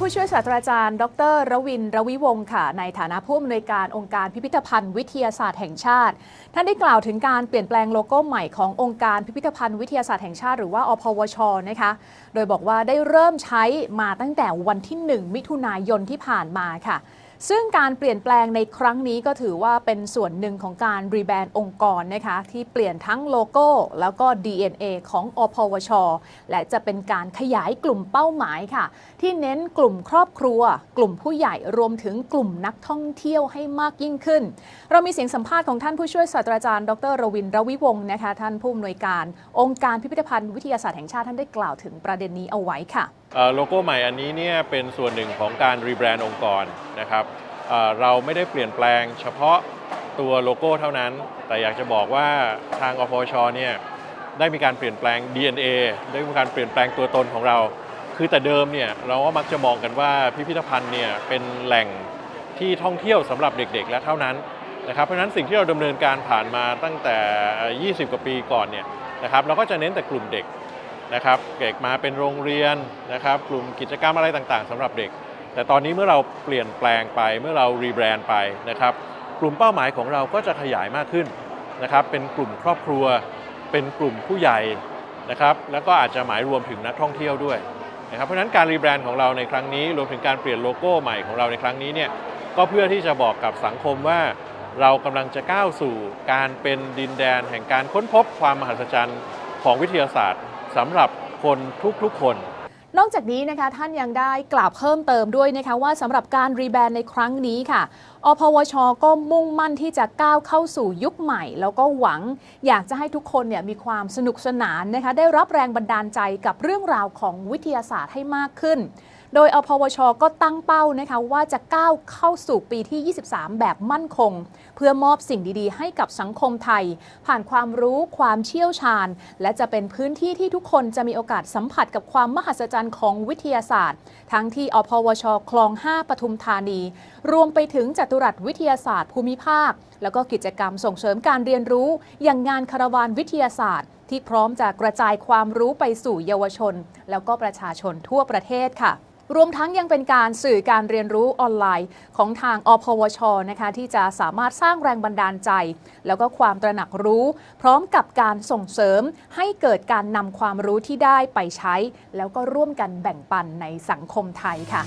ผู้ช่วยศาสตราจารย์ ดรรวินรวิวงศ์ค่ะ ในฐานะผู้อำนวยการองค์การพิพิธภัณฑ์วิทยาศาสตร์แห่งชาติ ท่านได้กล่าวถึงการเปลี่ยนแปลงโลโก้ใหม่ขององค์การพิพิธภัณฑ์วิทยาศาสตร์แห่งชาติ หรือว่าอพวชนะคะ โดยบอกว่าได้เริ่มใช้มาตั้งแต่วันที่ 1 มิถุนายนที่ผ่านมาค่ะ ซึ่งการเปลี่ยนแปลงในครั้งนี้ก็ถือว่าเป็นส่วนหนึ่งของการรีแบรนด์องค์กรนะคะที่เปลี่ยนทั้งโลโก้ แล้วก็ DNA ของอพวช และจะเป็นการขยายกลุ่มเป้าหมายค่ะ ที่เน้นกลุ่มครอบครัว กลุ่มผู้ใหญ่รวมถึงกลุ่มนักท่องเที่ยวให้มากยิ่งขึ้น เรามีเสียงสัมภาษณ์ของท่านผู้ช่วยศาสตราจารย์ ดรรวินรวิวงศ์นะคะท่านผู้อำนวยการ องค์การพิพิธภัณฑ์วิทยาศาสตร์แห่งชาติท่านได้กล่าวถึงประเด็นนี้เอาไว้ค่ะโลโก้ใหม่อันนี้เนี่ยเป็นส่วนหนึ่งของการรีแบรนด์องค์กรนะครับเราไม่ได้เปลี่ยนแปลงเฉพาะตัวโลโก้เท่านั้น แต่อยากจะบอกว่าทางอพชเนี่ยได้มีการเปลี่ยนแปลง DNA ได้มีการเปลี่ยนแปลงตัวตนของเรา คือแต่เดิมเนี่ยเราก็มักจะมองกันว่าพิพิธภัณฑ์เนี่ยเป็นแหล่งที่ท่องเที่ยวสำหรับเด็กๆ และเท่านั้นนะครับเพราะฉะนั้นสิ่งที่เราดำเนินการผ่านมาตั้งแต่ 20 กว่าปีก่อนเนี่ยนะครับเราก็จะเน้นแต่กลุ่มเด็ก นะครับเด็กมาเป็นโรงเรียนนะครับกลุ่มกิจกรรมอะไรต่างๆสำหรับเด็ก แต่ตอนนี้เมื่อเราเปลี่ยนแปลงไปเมื่อเรารีแบรนด์ไปนะครับกลุ่มเป้าหมายของเราก็จะขยายมากขึ้นนะครับเป็นกลุ่มครอบครัว เป็นกลุ่มผู้ใหญ่นะครับแล้วก็อาจจะหมายรวมถึงนักท่องเที่ยวด้วยนะครับเพราะฉะนั้นการรีแบรนด์ของเราในครั้งนี้รวมถึงการเปลี่ยนโลโก้ใหม่ของเราในครั้งนี้เนี่ยก็เพื่อที่จะบอกกับสังคมว่าเรากำลังจะก้าวสู่การเป็นดินแดนแห่งการค้นพบความมหัศจรรย์ของวิทยาศาสตร์ สำหรับคนทุกๆคน นอกจากนี้นะคะท่านยังได้กล่าวเพิ่มเติมด้วยนะคะว่าสำหรับการรีแบรนด์ในครั้งนี้ค่ะ อพวช ก็มุ่งมั่นที่จะก้าวเข้าสู่ยุคใหม่ แล้วก็หวังอยากจะให้ทุกคนเนี่ยมีความสนุกสนานนะคะได้รับแรงบันดาลใจกับเรื่องราวของวิทยาศาสตร์ให้มากขึ้นโดยอพวชก็ตั้งเป้านะคะว่าจะก้าวเข้าสู่ปีที่ 23 แบบมั่นคง เพื่อมอบสิ่งดีๆ ให้กับสังคมไทย ผ่านความรู้ความเชี่ยวชาญ และจะเป็นพื้นที่ที่ทุกคนจะมีโอกาสสัมผัสกับความมหัศจรรย์ของวิทยาศาสตร์ ทั้งที่อพวชคลอง 5 ปทุมธานี รวมไปถึงจัตุรัสวิทยาศาสตร์ภูมิภาค แล้วก็กิจกรรมส่งเสริมการเรียนรู้ อย่างงานคาราวานวิทยาศาสตร์ ที่พร้อมจะกระจายความรู้ไปสู่เยาวชน แล้วก็ประชาชนทั่วประเทศค่ะรวมทั้งยังเป็นการสื่อการเรียนรู้ออนไลน์ ของทางอพวชนะคะที่จะสามารถสร้างแรงบันดาลใจ แล้วก็ความตระหนักรู้ พร้อมกับการส่งเสริมให้เกิดการนำความรู้ที่ได้ไปใช้ แล้วก็ร่วมกันแบ่งปันในสังคมไทยค่ะ